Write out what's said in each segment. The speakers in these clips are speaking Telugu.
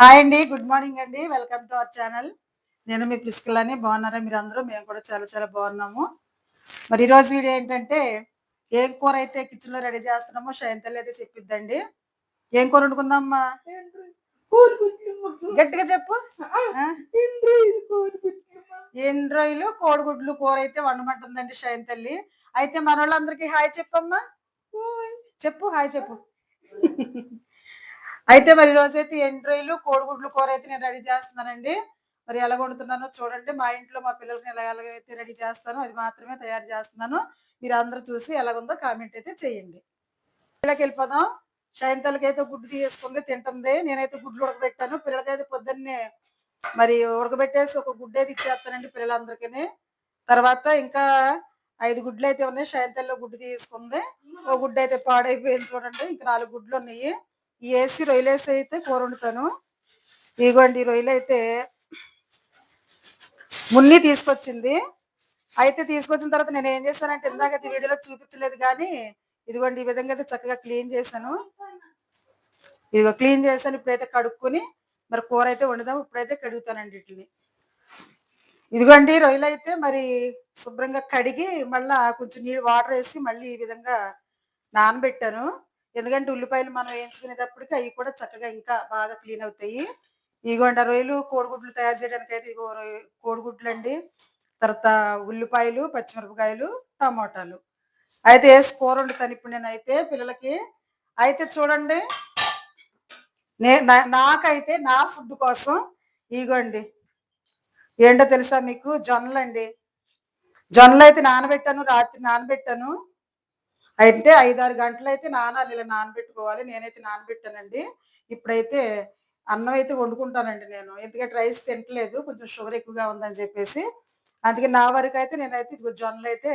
హాయ్ అండి గుడ్ మార్నింగ్ అండి. Welcome to our channel. నేను మీ ప్రిస్కిల్ బాగున్నారా మీరు అందరూ మేము కూడా చాలా చాలా బాగున్నాము. మరి ఈరోజు వీడియో ఏంటంటే ఏం కూర అయితే కిచెన్లో రెడీ చేస్తున్నామో షయంతల్ అయితే చెప్పిద్దండి. ఏం కూర వండుకుందామ్మా గట్టిగా చెప్పు. ఎండు కోడిగుడ్లు కూర అయితే వండమంటుందండి శయంతల్లి. అయితే మన వాళ్ళందరికీ హాయ్ చెప్పమ్మా. చెప్పు హాయ్ చెప్పు. అయితే మరి రోజైతే అయితే కోడిగుడ్లు కూర అయితే నేను రెడీ చేస్తున్నానండి. మరి ఎలా వండుతున్నానో చూడండి. మా ఇంట్లో మా పిల్లలకి ఎలా ఎలాగైతే రెడీ చేస్తానో అది మాత్రమే తయారు చేస్తున్నాను. మీరు అందరూ చూసి ఎలాగుందో కామెంట్ అయితే చేయండి. పిల్లలకి వెళ్ళిపోదాం. షైంతలకి అయితే గుడ్డు తీసుకుంది తింటుంది. నేనైతే గుడ్లు ఉడకబెట్టాను. పిల్లలకైతే పొద్దున్నే మరి ఉడకబెట్టేసి ఒక గుడ్డు అయితే ఇచ్చేస్తానండి పిల్లలందరికీ తర్వాత ఇంకా ఐదు గుడ్లు అయితే ఉన్నాయి. షైంతల్లో గుడ్డు తీసుకుంది ఒక గుడ్డు అయితే పాడైపోయింది చూడండి. ఇంకా నాలుగు గుడ్లు ఉన్నాయి. ఈ వేసి రొయ్యలు వేసి అయితే కూర వండుతాను ఇదిగోండి రొయ్యలు అయితే మున్ని తీసుకొచ్చింది. అయితే తీసుకొచ్చిన తర్వాత నేను ఏం చేశానంటే ఇందాక వీడియోలో చూపించలేదు కానీ ఇదిగోండి ఈ విధంగా అయితే చక్కగా క్లీన్ చేశాను. ఇదిగో క్లీన్ చేశాను ఇప్పుడైతే కడుక్కొని మరి కూర అయితే వండుదాం ఇప్పుడైతే కడుగుతానండి వీటిని. ఇదిగోండి రొయ్యలు అయితే మరి శుభ్రంగా కడిగి మళ్ళా కొంచెం నీళ్ళు వాటర్ వేసి మళ్ళీ ఈ విధంగా నానబెట్టాను. ఎందుకంటే ఉల్లిపాయలు మనం వేయించుకునేటప్పటికి అవి కూడా చక్కగా ఇంకా బాగా క్లీన్ అవుతాయి. ఇదిగోండి రొయ్యలు కోడిగుడ్లు తయారు చేయడానికి అయితే ఇదిగో కోడిగుడ్లు అండి తర్వాత ఉల్లిపాయలు పచ్చిమిరపకాయలు టమాటాలు. అయితే కూర వండుతాను ఇప్పుడు నేనైతే పిల్లలకి. అయితే చూడండి నే నాకైతే నా ఫుడ్ కోసం ఇగోండి. ఏంటో తెలుసా మీకు? జొన్నలు అండి జొన్నలు అయితే నానబెట్టాను రాత్రి నానబెట్టాను. అయితే ఐదారు గంటలు అయితే నానాలి ఇలా నానబెట్టుకోవాలి. నేనైతే నానబెట్టానండి. ఇప్పుడైతే అన్నం అయితే వండుకుంటానండి నేను. ఎందుకంటే రైస్ తింటలేదు. కొంచెం షుగర్ ఎక్కువగా ఉందని చెప్పేసి. అందుకే నా వరకు అయితే నేనైతే జొన్నలు అయితే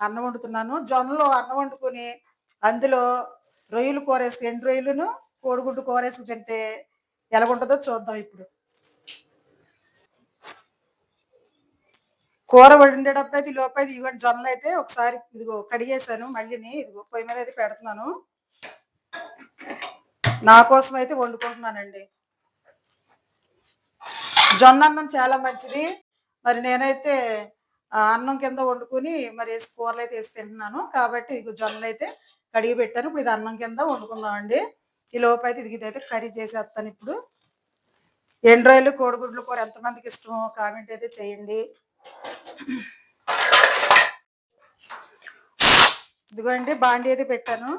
అన్నం వండుతున్నాను. జొన్నలో అన్నం వండుకొని అందులో రొయ్యలు కూరేసి ఎండు రొయ్యలను కోడిగుడ్డు కూరేసి తింటే ఎలాగుంటుందో చూద్దాం ఇప్పుడు. కూర వండేటప్పుడు అయితే లోపైతే ఇవ్వండి. జొన్నలు అయితే ఒకసారి ఇదిగో కడిగేసాను మళ్ళీని ఇదిగో పొయ్యి మీద అయితే పెడుతున్నాను. నా కోసం అయితే వండుకుంటున్నానండి. జొన్న అన్నం చాలా మంచిది. మరి నేనైతే అన్నం కింద వండుకుని మరి వేసి కూరలు అయితే వేసి తింటున్నాను. కాబట్టి ఇది జొన్నలు అయితే కడిగి పెట్టాను. ఇప్పుడు ఇది అన్నం కింద వండుకుందామండి. ఈ లోపు అయితే ఇది అయితే కర్రీ చేసేస్తాను ఇప్పుడు. ఎండ్రాయిలు కోడిగుడ్లు కూర ఎంతమందికి ఇష్టమో కామెంట్ అయితే చేయండి. ఇదిగోండి బాండి అయితే పెట్టాను.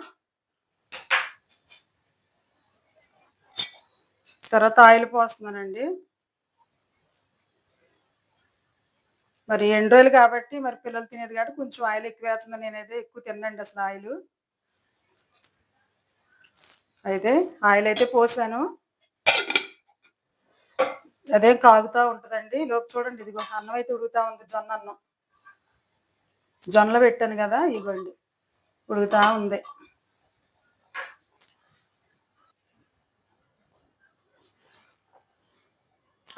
తర్వాత ఆయిల్ పోస్తున్నానండి. మరి ఎండు రోజులు కాబట్టి మరి పిల్లలు తినేది కాబట్టి కొంచెం ఆయిల్ ఎక్కువ అవుతుంది నేనైతే ఎక్కువ తినండి అసలు ఆయిల్. అయితే ఆయిల్ అయితే పోసాను. అదే కాగుతూ ఉంటుందండి. లోపు చూడండి ఇదిగో అన్నం అయితే ఉడుగుతూ ఉంది జొన్న అన్నం. జొన్నలు పెట్టాను కదా ఇవ్వండి ఉడుగుతూ ఉంది.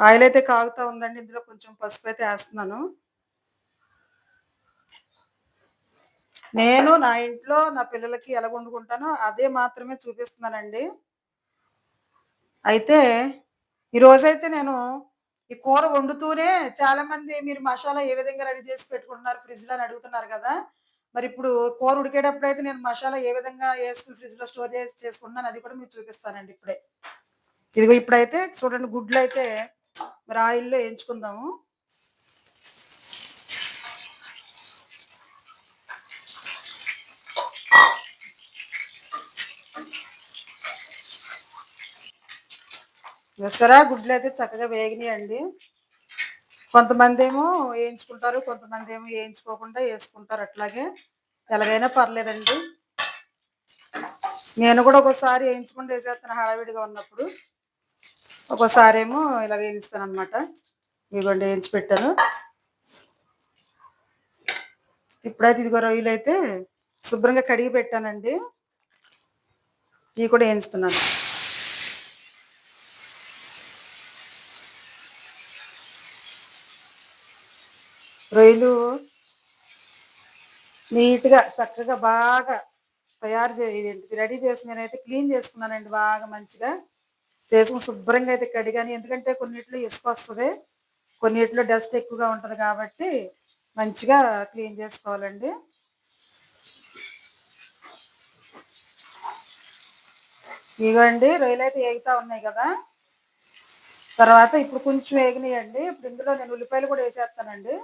ఆయిల్ అయితే కాగుతూ ఉందండి. ఇందులో కొంచెం పసుపు అయితే వేస్తున్నాను. నేను నా ఇంట్లో నా పిల్లలకి ఎలా వండుకుంటానో అదే మాత్రమే చూపిస్తున్నానండి. అయితే ఈరోజైతే నేను ఈ కూర వండుతూనే చాలా మంది మీరు మసాలా ఏ విధంగా రెడీ చేసి పెట్టుకుంటున్నారు ఫ్రిడ్జ్లో అని అడుగుతున్నారు కదా. మరి ఇప్పుడు కూర ఉడికేటప్పుడు అయితే నేను మసాలా ఏ విధంగా వేసుకుని ఫ్రిడ్జ్లో స్టోర్ చేసి చేసుకున్నాను అది కూడా మీకు చూపిస్తానండి ఇప్పుడే. ఇదిగో ఇప్పుడైతే చూడండి గుడ్లు అయితే మరి ఆయిల్లో వేయించుకుందాము. దసరా గుడ్లు అయితే చక్కగా వేగినాయండి. కొంతమంది ఏమో వేయించుకుంటారు కొంతమంది ఏమో వేయించుకోకుండా వేసుకుంటారు అట్లాగే. ఎలాగైనా పర్లేదండి. నేను కూడా ఒకసారి వేయించుకుంటూ వేసేస్తాను హడావిడిగా ఉన్నప్పుడు. ఒక్కోసారి ఏమో ఇలా వేయిస్తాను అనమాట ఇదిగోండి వేయించి పెట్టాను. ఇప్పుడైతే ఇదిగో రొయ్యలు అయితే శుభ్రంగా కడిగి పెట్టానండి. ఇవి కూడా వేయిస్తున్నాను. రొయ్యలు నీట్గా చక్కగా బాగా తయారు చేయండి రెడీ చేసి నేనైతే క్లీన్ చేసుకున్నానండి బాగా మంచిగా. చేసుకుని శుభ్రంగా అయితే కడిగాను. ఎందుకంటే కొన్నిట్లో ఇసుక వస్తుంది. కొన్నిట్లో డస్ట్ ఎక్కువగా ఉంటుంది కాబట్టి మంచిగా క్లీన్ చేసుకోవాలండి. ఇవ్వండి రొయ్యలు అయితే ఏగుతా ఉన్నాయి కదా. తర్వాత ఇప్పుడు కొంచెం వేగినాయండి ఇప్పుడు ఇందులో నేను ఉల్లిపాయలు కూడా వేసేస్తానండి.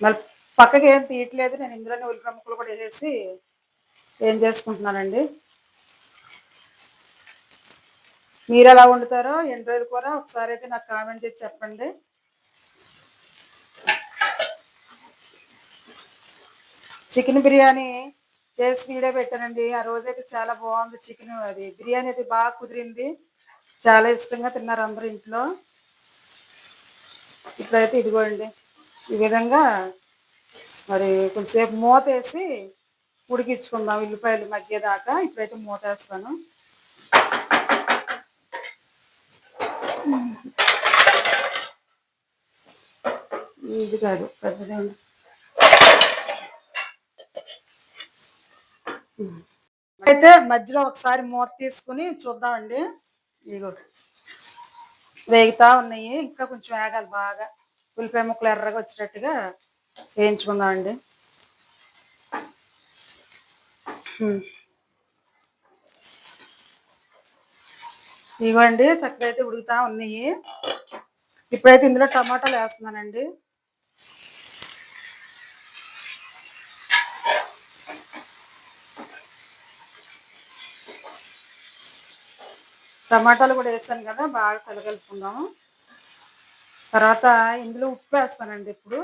మళ్ళీ పక్కకి ఏం తీయట్లేదు నేను ఇందులోనే ఉల్లిపాయ ముక్కలు కూడా వేసేసి ఏం చేసుకుంటున్నానండి? మీరు ఎలా వండుతారో ఎన్ని రోజులు కూర? ఒకసారి అయితే నాకు కామెంట్ చేసి చెప్పండి. చికెన్ బిర్యానీ చేసి వీడియో పెట్టానండి. ఆ రోజైతే చాలా బాగుంది చికెన్. అది బిర్యానీ అయితే బాగా కుదిరింది. చాలా ఇష్టంగా తిన్నారు అందరూ ఇంట్లో. ఇప్పుడైతే ఇదిగోండి. ఈ విధంగా మరి కొంచెంసేపు మూత వేసి ఉడికించుకుందాం ఉల్లిపాయలు మగ్గేదాకా. ఇప్పుడైతే మూత వేస్తాను. ఇది కాదు పెద్దదే అయితే మధ్యలో ఒకసారి మూత తీసుకుని చూద్దామండి. ఇదిగో వేగుతా ఉన్నాయి. ఇంకా కొంచెం వేగాలి బాగా. ఉల్లిపాయ ముక్కలు ఎర్రగా వచ్చేటట్టుగా వేయించుకుందామండి. ఇవ్వండి చక్కగా అయితే ఉడుకుతా ఉన్నాయి. ఇప్పుడైతే ఇందులో టమాటాలు వేస్తున్నానండి. టమాటాలు కూడా వేసాను కదా బాగా కలగలుపుకుందాము. తర్వాత ఇందులో ఉప్పు వేస్తానండి ఇప్పుడు.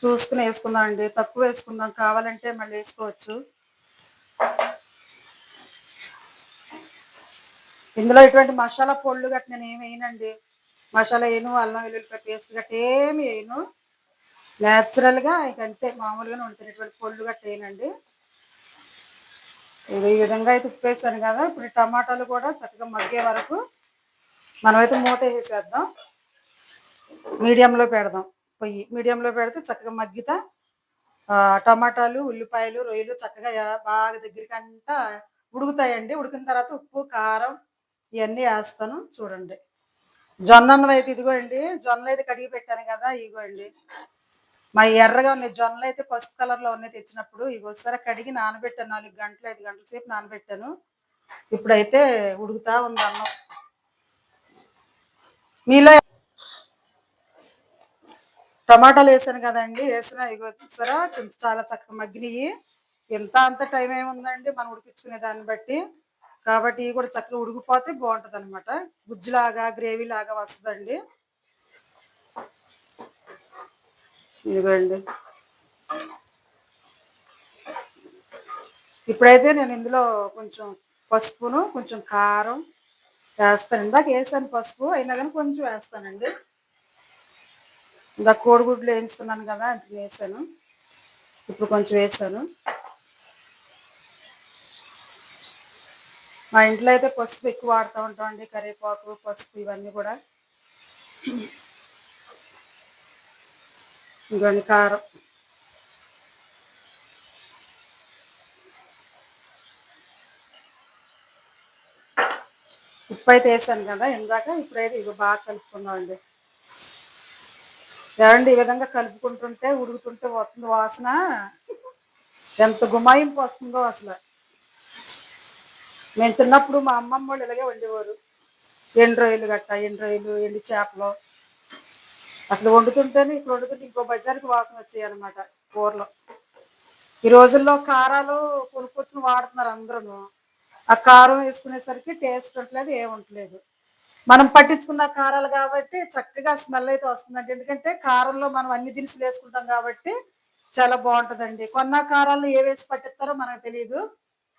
చూసుకుని వేసుకుందాం అండి. తక్కువ వేసుకుందాం. కావాలంటే మళ్ళీ వేసుకోవచ్చు. ఇందులో ఇటువంటి మసాలా పొళ్ళు గట్ట నేను ఏమి వేయనండి. మసాలా వేయను అల్లం వెల్లుల్లిపాయ పేస్ట్ గట్ట ఏమి వేయను. న్యాచురల్గా ఇక అంతే మామూలుగానే ఉంటుంది ఇటువంటి పొళ్ళు గట్ట వేయనండి. ఇది ఈ విధంగా అయితే ఉప్పు వేసాను కదా. ఇప్పుడు టమాటాలు కూడా చక్కగా మగ్గే వరకు మనమైతే మూత వేసేద్దాం. మీడియంలో పెడదాం. పొయ్యి మీడియంలో పెడితే చక్కగా మగ్గితే టమాటాలు ఉల్లిపాయలు రొయ్యలు చక్కగా బాగా దగ్గరికంట ఉడుకుతాయండి. ఉడికిన తర్వాత ఉప్పు కారం ఇవన్నీ వేస్తాను. చూడండి. జొన్న అయితే ఇదిగోండి. జొన్నలు అయితే కడిగి పెట్టాను కదా ఇదిగోండి. మా ఎర్రగా ఉన్నాయి. జొన్నలు అయితే పసుపు కలర్లో ఉన్నాయి తెచ్చినప్పుడు. ఇవి ఒకసారి కడిగి నానబెట్టాను. నాలుగు గంటలు ఐదు గంటల సేపు నానబెట్టాను. ఇప్పుడైతే ఉడుకుతా ఉంది అన్నం. మీలో టమాటాలు వేసాను కదండి. వేసిన ఇవి చూసారా? కొంచెం చాలా చక్కగా మగ్గినాయి. ఎంత అంత టైం ఏముందండి మనం ఉడికించుకునే దాన్ని బట్టి. కాబట్టి ఇవి కూడా చక్కగా ఉడికిపోతే బాగుంటుంది అనమాట గుజ్జులాగా గ్రేవీ లాగా వస్తుందండి. ఇదిగోండి. ఇప్పుడైతే నేను ఇందులో కొంచెం పసుపును కొంచెం కారం వేస్తాను. ఇందాక వేసాను పసుపు అయినా కానీ కొంచెం వేస్తానండి. ఇందాక కోడిగుడ్లు వేయించుకున్నాను కదా అంత వేసాను. ఇప్పుడు కొంచెం వేసాను. మా ఇంట్లో అయితే పసుపు ఎక్కువ వాడుతూ ఉంటామండి కరివేపాకు పసుపు ఇవన్నీ కూడా. ఇంకొన్ని కారం. ఉప్పు అయితే వేసాను కదా ఇందాక ఇప్పుడైతే ఇవి బాగా కలుపుకున్నామండి ఏమండి ఈ విధంగా కలుపుకుంటుంటే ఉడుకుతుంటే వస్తుంది వాసన. ఎంత గుమాయింపు వస్తుందో అసలు. మేము చిన్నప్పుడు మా అమ్మమ్మ వాళ్ళు ఇలాగే వండేవారు. ఎండు రొయ్యలు గట్ట ఎండు రొయ్యలు ఎండు చేపలు. అసలు వండుతుంటేనే ఇక్కడ వండుతుంటే ఇంకో బజార్కి వాసన వచ్చాయి అనమాట కూరలో. ఈ రోజుల్లో కారాలు కొనుక్కొచ్చుకుని వాడుతున్నారు అందరూ. ఆ కారం వేసుకునేసరికి టేస్ట్ ఉండలేదు ఏముంటలేదు మనం పట్టించుకున్న కారాలు కాబట్టి చక్కగా స్మెల్ అయితే వస్తుందండి. ఎందుకంటే కారంలో మనం అన్ని దినుసులు వేసుకుంటాం కాబట్టి చాలా బాగుంటుందండి. కొన్న కారాలు ఏ వేసి పట్టిస్తారో మనకు తెలియదు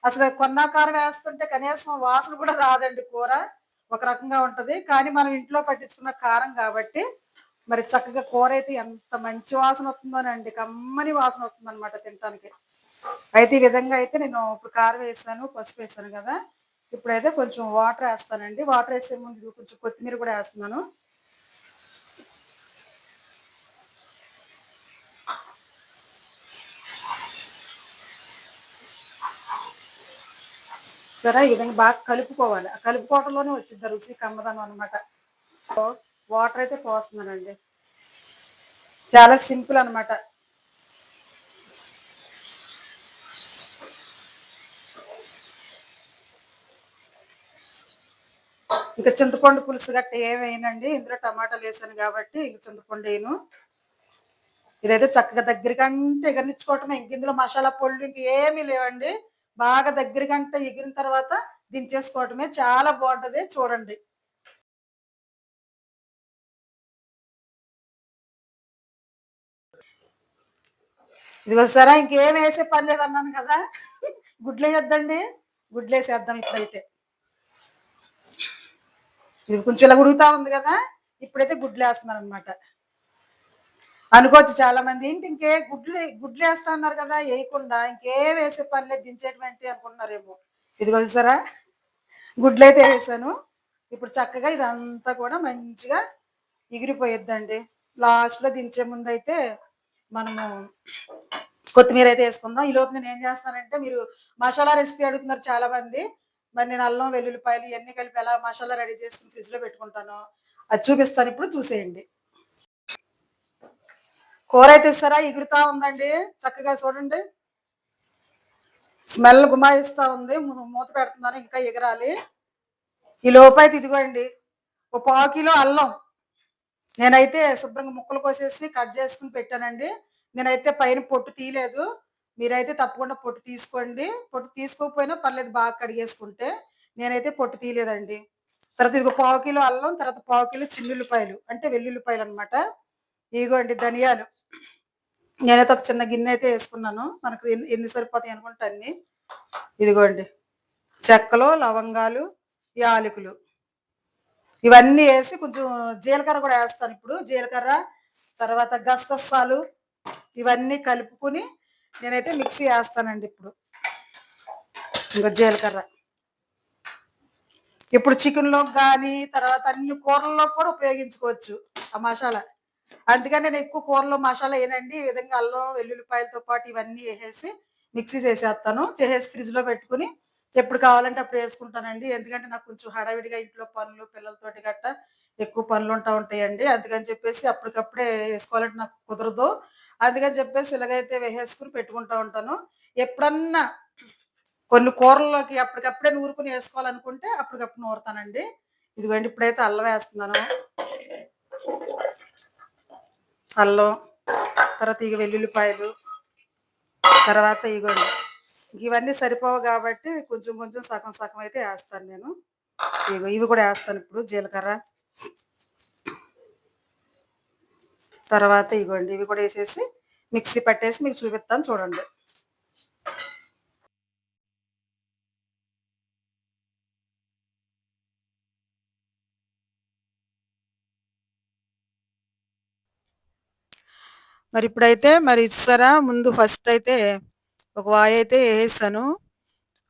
అసలు కొన్న కారం వేస్తుంటే కనీసం వాసన కూడా రాదండి కూర. ఒక రకంగా ఉంటుంది. కానీ మనం ఇంట్లో పట్టించుకున్న కారం కాబట్టి మరి చక్కగా కూర అయితే ఎంత మంచి వాసన వస్తుందోనండి. కమ్మని వాసన వస్తుంది అనమాట తినటానికి. అయితే ఈ విధంగా అయితే నేను ఇప్పుడు కారం వేసాను పసుపు వేసాను కదా. ఇప్పుడైతే కొంచెం వాటర్ వేస్తానండి. వాటర్ వేసే ముందు కొంచెం కొత్తిమీర కూడా వేస్తున్నాను. సరే ఈ విధంగా బాగా కలుపుకోవాలి. కలుపుకోవటంలోనే వచ్చింది రుచి కమ్మదనం అనమాట వాటర్ అయితే పోస్తున్నానండి. చాలా సింపుల్ అనమాట ఇంకా చింతపండు పులుసు గట్ట ఏమైందండి ఇందులో టమాటాలు వేసాను కాబట్టి ఇంక చింతపండు వేయను. ఇదైతే చక్కగా దగ్గరికంటే ఎగరనిచ్చుకోవటమే. ఇంక ఇందులో మసాలా పొళ్ళు ఇంక ఏమీ లేవండి. బాగా దగ్గరికంటే ఎగిరిన తర్వాత దించేసుకోవటమే. చాలా బాగుంటుంది. చూడండి. ఇదిగో సరే ఇంకేం వేసే పని లేదు అన్నాను కదా. గుడ్లు వేయొద్దండి గుడ్లు వేసేద్దాం ఇప్పుడైతే. ఇది కొంచెం ఇలా ఉడుగుతా ఉంది కదా. ఇప్పుడైతే గుడ్లు వేస్తున్నారు అనమాట అనుకోవచ్చు చాలా మంది ఏంటి ఇంకే గుడ్లు గుడ్లు వేస్తా ఉన్నారు కదా వేయకుండా ఇంకేం వేసే పని లేదు దించేటువంటి అనుకుంటున్నారేమో. ఇది సరా గుడ్లు అయితే వేసాను. ఇప్పుడు చక్కగా ఇదంతా కూడా మంచిగా ఎగిరిపోయిద్దండి. లాస్ట్లో దించే ముందు అయితే మనము కొత్తిమీర అయితే వేసుకుందాం. ఈ లోపు నేను ఏం చేస్తానంటే మీరు మసాలా రెసిపీ అడుగుతున్నారు చాలా మంది మరి నేను అల్లం వెల్లుల్లిపాయలు ఇవన్నీ కలిపి ఎలా మసాలా రెడీ చేసుకుని ఫ్రిడ్జ్లో పెట్టుకుంటాను అది చూపిస్తాను. ఇప్పుడు చూసేయండి. కూర అయితే ఇస్తారా ఎగురుతా ఉందండి. చక్కగా చూడండి. స్మెల్ గుమాయిస్తా ఉంది. మూత పెడుతున్నాను ఇంకా ఎగరాలి. ఈ లోపైతే ఇదిగోండి. ఒక పావు కిలో అల్లం. నేనైతే శుభ్రంగా ముక్కలు కోసేసి కట్ చేసుకుని పెట్టానండి. నేనైతే పైన పొట్టు తీయలేదు. మీరైతే తప్పకుండా పొట్టు తీసుకోండి. పొట్టు తీసుకోకపోయినా పర్లేదు బాగా కడిగేసుకుంటే నేనైతే పొట్టు తీయలేదండి. తర్వాత ఇదిగో పావు కిలో అల్లం తర్వాత పావు కిలో చిన్నుల్లిపాయలు అంటే వెల్లుల్లిపాయలు అనమాట ఇగోండి ధనియాలు. నేనైతే ఒక చిన్న గిన్నె అయితే వేసుకున్నాను. మనకు ఎన్ని ఎన్ని సరిపోతాయి అనుకుంటా అన్ని. ఇదిగోండి. చెక్కలు లవంగాలు యాలకులు. ఇవన్నీ వేసి కొంచెం జీలకర్ర కూడా వేస్తాను ఇప్పుడు. జీలకర్ర తర్వాత గసగసాలు ఇవన్నీ కలుపుకుని నేనైతే మిక్సీ వేస్తానండి ఇప్పుడు. ఇంకా జీలకర్ర. ఇప్పుడు చికెన్లో కానీ తర్వాత అన్ని కూరల్లో కూడా ఉపయోగించుకోవచ్చు ఆ మసాలా. అందుకని నేను ఎక్కువ కూరలో మసాలా వేయనండి. ఈ విధంగా అల్లం వెల్లుల్లిపాయలతో పాటు ఇవన్నీ వేసేసి మిక్సీ చేసేస్తాను. చేసేసి ఫ్రిడ్జ్లో పెట్టుకుని ఎప్పుడు కావాలంటే అప్పుడు వేసుకుంటానండి. ఎందుకంటే నాకు కొంచెం హడావిడిగా ఇంట్లో పనులు పిల్లలతోటి గట్ట ఎక్కువ పనులు ఉంటా ఉంటాయండి. అందుకని చెప్పేసి అప్పటికప్పుడే వేసుకోవాలంటే నాకు కుదరదు. అందుకని చెప్పేసి ఇలాగైతే వేసేసుకుని పెట్టుకుంటా ఉంటాను. ఎప్పుడన్నా కొన్ని కూరల్లోకి అప్పటికప్పుడే నూరుకుని వేసుకోవాలనుకుంటే అప్పటికప్పుడు నూరుతానండి. ఇదిగోండి ఇప్పుడైతే అల్లం వేస్తున్నాను. అల్లం తర్వాత ఇక వెల్లుల్లిపాయలు తర్వాత ఇగోండి. ఇవన్నీ సరిపోవు కాబట్టి కొంచెం కొంచెం సగం సగం అయితే వేస్తాను నేను. ఇవి కూడా వేస్తాను ఇప్పుడు జీలకర్ర. తర్వాత ఇగోండి ఇవి కూడా వేసేసి మిక్సీ పట్టేసి మీకు చూపిస్తాను చూడండి. మరి ఇప్పుడైతే మరి ఇస్తారా ముందు ఫస్ట్ అయితే ఒక వాయి అయితే వేసేసాను.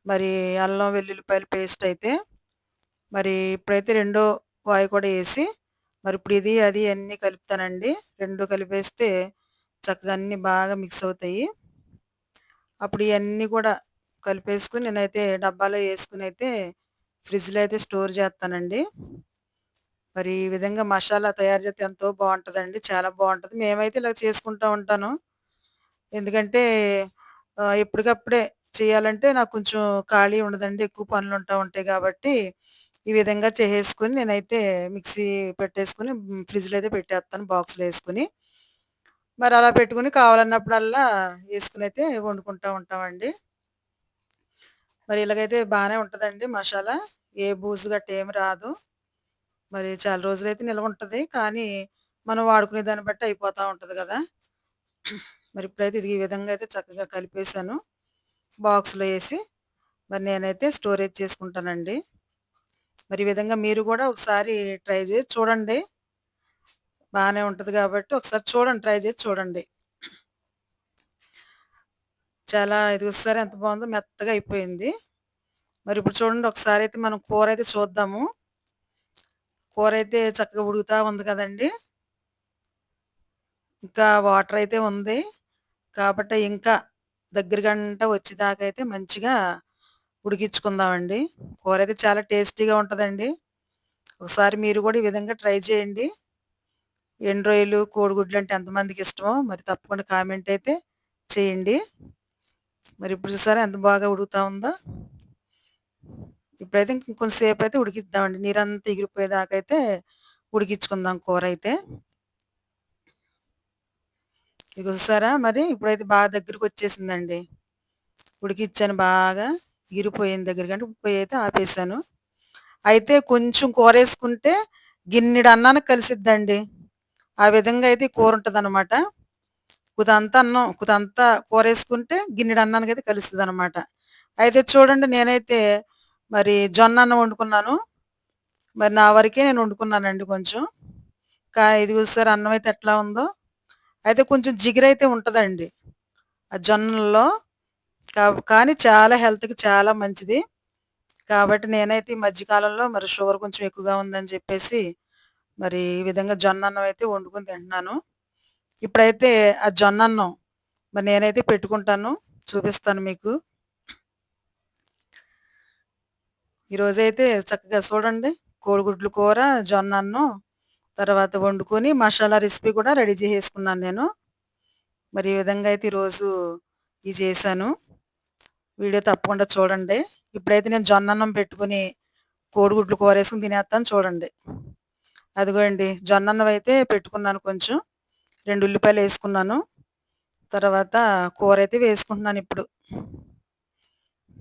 మరి అల్లం వెల్లుల్లిపాయల పేస్ట్ అయితే మరి ఇప్పుడైతే రెండో వాయి కూడా వేసి మరి ఇప్పుడు ఇది అది అన్నీ కలుపుతానండి. రెండు కలిపేస్తే చక్కగా అన్నీ బాగా మిక్స్ అవుతాయి. అప్పుడు ఇవన్నీ కూడా కలిపేసుకుని నేనైతే డబ్బాలో వేసుకుని అయితే ఫ్రిడ్జ్లో అయితే స్టోర్ చేస్తానండి. మరి ఈ విధంగా మసాలా తయారు చేస్తే ఎంతో బాగుంటుందండి. చాలా బాగుంటుంది. మేమైతే ఇలా చేసుకుంటూ ఉంటాను. ఎందుకంటే ఎప్పటికప్పుడే చేయాలంటే నాకు కొంచెం ఖాళీ ఉండదండి ఎక్కువ పనులు ఉంటా ఉంటాయి కాబట్టి ఈ విధంగా చేసేసుకుని నేనైతే మిక్సీ పెట్టేసుకుని ఫ్రిడ్జ్లో అయితే పెట్టేస్తాను బాక్స్లో వేసుకుని. మరి అలా పెట్టుకుని కావాలన్నప్పుడల్లా వేసుకుని అయితే వండుకుంటూ ఉంటామండి. మరి ఇలాగైతే బాగానే ఉంటుందండి మసాలా ఏ బూజు గట్ట ఏమి రాదు. మరి చాలా రోజులైతే నిల్వ ఉంటుంది కానీ మనం వాడుకునే దాన్ని బట్టి అయిపోతూ ఉంటుంది కదా. మరి ఇప్పుడైతే ఇది ఈ విధంగా అయితే చక్కగా కలిపేసాను బాక్స్లో వేసి మరి నేనైతే స్టోరేజ్ చేసుకుంటానండి. మరి ఈ విధంగా మీరు కూడా ఒకసారి ట్రై చేసి చూడండి. బాగానే ఉంటుంది కాబట్టి ఒకసారి చూడండి ట్రై చేసి చూడండి. చాలా ఇది ఒకసారి ఎంత బాగుందో మెత్తగా అయిపోయింది. మరి ఇప్పుడు చూడండి ఒకసారి అయితే మనం కూర అయితే చూద్దాము. కూర అయితే చక్కగా ఉడుకుతూ ఉంది కదండి. ఇంకా వాటర్ అయితే ఉంది. కాబట్టి ఇంకా దగ్గర గంట వచ్చేదాకా అయితే మంచిగా ఉడికించుకుందామండి. కూర అయితే చాలా టేస్టీగా ఉంటుందండి. ఒకసారి మీరు కూడా ఈ విధంగా ట్రై చేయండి. ఎండు రొయ్యలు కోడిగుడ్లు అంటే ఎంతమందికి ఇష్టమో మరి తప్పకుండా కామెంట్ అయితే చేయండి. మరి ఇప్పుడు చూసారా ఎంత బాగా ఉడుకుతా ఉందో. ఇప్పుడైతే ఇంకొంచెంసేపు అయితే ఉడికిద్దామండి. నీరంతా ఎగిరిపోయేదాకా అయితే ఉడికించుకుందాం కూర అయితే. ఇది చూసారా? మరి ఇప్పుడైతే బాగా దగ్గరికి వచ్చేసిందండి. ఉడికిచ్చాను బాగా. ఇరిపోయిన దగ్గర కంటే పొయ్యి అయితే ఆపేసాను. అయితే కొంచెం కూర వేసుకుంటే గిన్నెడు అన్నానికి కలిసిద్దండి. ఆ విధంగా అయితే కూర ఉంటుంది అనమాట కుదంతా అన్నం కుదంతా కూర వేసుకుంటే గిన్నెడు అన్నానికి అయితే కలుస్తుంది అనమాట అయితే చూడండి నేనైతే మరి జొన్న అన్నం వండుకున్నాను. మరి నా వరకే నేను వండుకున్నానండి కొంచెం. కా ఇది చూసారు? అన్నం అయితే ఎట్లా ఉందో? అయితే కొంచెం జిగురైతే ఉంటుందండి. ఆ జొన్నల్లో కా- కానీ చాలా హెల్త్కి చాలా మంచిది. కాబట్టి నేనైతే ఈ మధ్యకాలంలో మరి షుగర్ కొంచెం ఎక్కువగా ఉందని చెప్పేసి మరి ఈ విధంగా జొన్న అన్నం అయితే వండుకొని తింటున్నాను. ఇప్పుడైతే ఆ జొన్న అన్నం మరి నేనైతే పెట్టుకుంటాను. చూపిస్తాను మీకు. ఈరోజైతే చక్కగా చూడండి కోడిగుడ్లు కూర జొన్న అన్నం తర్వాత వండుకొని మసాలా రెసిపీ కూడా రెడీ చేసేసుకున్నాను నేను. మరి ఈ విధంగా అయితే ఈరోజు ఇది చేశాను. వీడియో తప్పకుండా చూడండి. ఇప్పుడైతే నేను జొన్నన్నం పెట్టుకుని కోడిగుడ్లు కూర వేసుకుని తినేస్తాను చూడండి. అదిగోండి జొన్న అయితే పెట్టుకున్నాను కొంచెం. రెండు ఉల్లిపాయలు వేసుకున్నాను. తర్వాత కూర అయితే వేసుకుంటున్నాను ఇప్పుడు.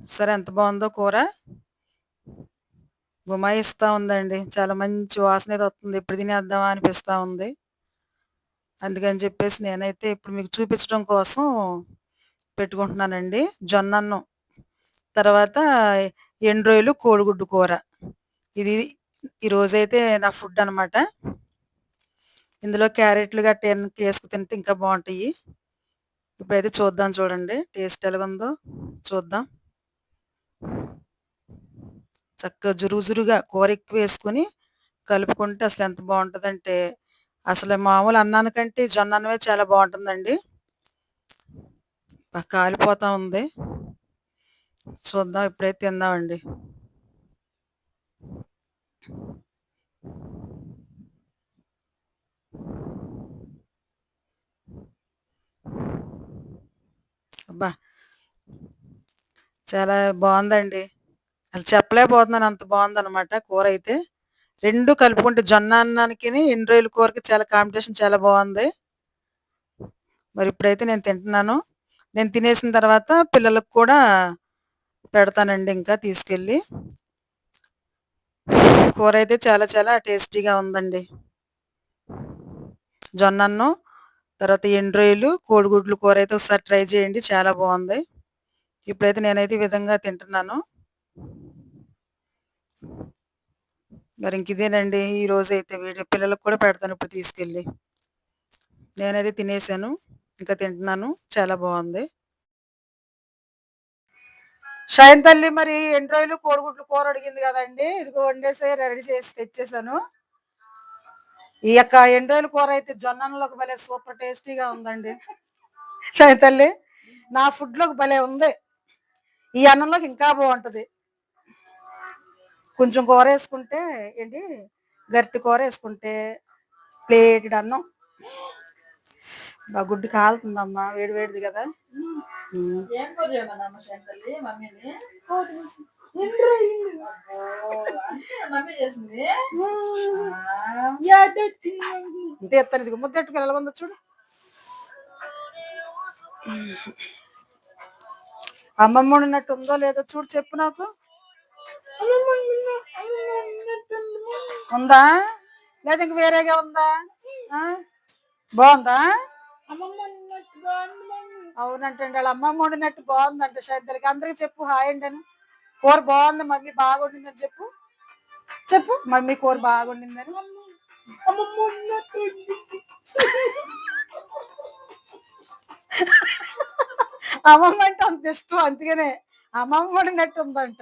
సరే ఎంత బాగుందో కూర. గుమాయిస్తూ ఉందండి. చాలా మంచి వాసన అయితే వస్తుంది. ఎప్పుడు తినేద్దామా అనిపిస్తూ ఉంది. అందుకని చెప్పేసి నేనైతే ఇప్పుడు మీకు చూపించడం కోసం పెట్టుకుంటున్నానండి. జొన్న అన్నం తర్వాత ఎండు రొయ్యలు కోడిగుడ్డు కూర. ఇది ఈరోజైతే నా ఫుడ్ అనమాట ఇందులో క్యారెట్లు గట్ట వేసుకు తింటే ఇంకా బాగుంటాయి. ఇప్పుడైతే చూద్దాం చూడండి. టేస్ట్ ఎలాగుందో చూద్దాం. చక్కగా జురుజురుగా కూర ఎక్కువ వేసుకుని కలుపుకుంటే అసలు ఎంత బాగుంటుందంటే అసలు మామూలు అన్నానికంటే జొన్న అన్నమే చాలా బాగుంటుందండి. కాలిపోతా ఉంది. చూద్దాం ఇప్పుడైతే తిందామండి. అబ్బా! చాలా బాగుందండి. అసలు చెప్పలేకపోతున్నాను. అంత బాగుందన్నమాట కూర అయితే. రెండు కలుపుకుంటే జొన్న అన్నానికి ఎండు రొయ్యల కూరకి చాలా కాంపిటీషన్ చాలా బాగుంది. మరి ఇప్పుడైతే నేను తింటున్నాను. నేను తినేసిన తర్వాత పిల్లలకు కూడా పెడతానండి ఇంకా తీసుకెళ్ళి. కూర అయితే చాలా చాలా టేస్టీగా ఉందండి. జొన్నన్నం తర్వాత ఎండ్రోయిలు కోడిగుడ్లు కూర అయితే ఒకసారి ట్రై చేయండి. చాలా బాగుంది. ఇప్పుడైతే నేనైతే ఈ విధంగా తింటున్నాను. మరి ఇంక ఇదేనండి. ఈ రోజు అయితే వీడియో పిల్లలకు కూడా పెడతాను ఇప్పుడు తీసుకెళ్ళి. నేనైతే తినేసాను. ఇంకా తింటున్నాను. చాలా బాగుంది. షైన్ తల్లి మరి ఎండు రోజులు కోడిగుడ్లు కూర అడిగింది కదండి. ఇది వండేసి రెడీ చేసి తెచ్చేసాను. ఈ యొక్క ఎన్ని రోజుల కూర అయితే జొన్నలోకి భలే సూపర్ టేస్టీగా ఉందండి. షైన్ తల్లి నా ఫుడ్లోకి భలే ఉంది. ఈ అన్నంలోకి ఇంకా బాగుంటది. కొంచెం కూర వేసుకుంటే ఏంటి? గట్టి కూర వేసుకుంటే ప్లేటెడ్ అన్నం బా గుడ్డు కాలుతుందమ్మా వేడి వేడిది కదా. ఇంతే ఎత్తాను ఇది ముద్దట్టుకు ఎలా ఉందో చూడు. అమ్మమ్మ ఉన్నట్టు ఉందో లేదో చూడు చెప్పు నాకు. ఉందా? లేదా ఇంక వేరేగా ఉందా? బాగుందా? అవునంటండి వాళ్ళ అమ్మమ్మ వండినట్టు బాగుందంట శాంతలకి అందరికి చెప్పు హాయ్ అండి అని కూర బాగుంది మమ్మీ బాగుండిందని చెప్పు. చెప్పు మమ్మీ కూర బాగుండిందని. అమ్మమ్మ అంటే అంత ఇష్టం అందుకనే. అమ్మమ్మ వండినట్టు ఉందంట.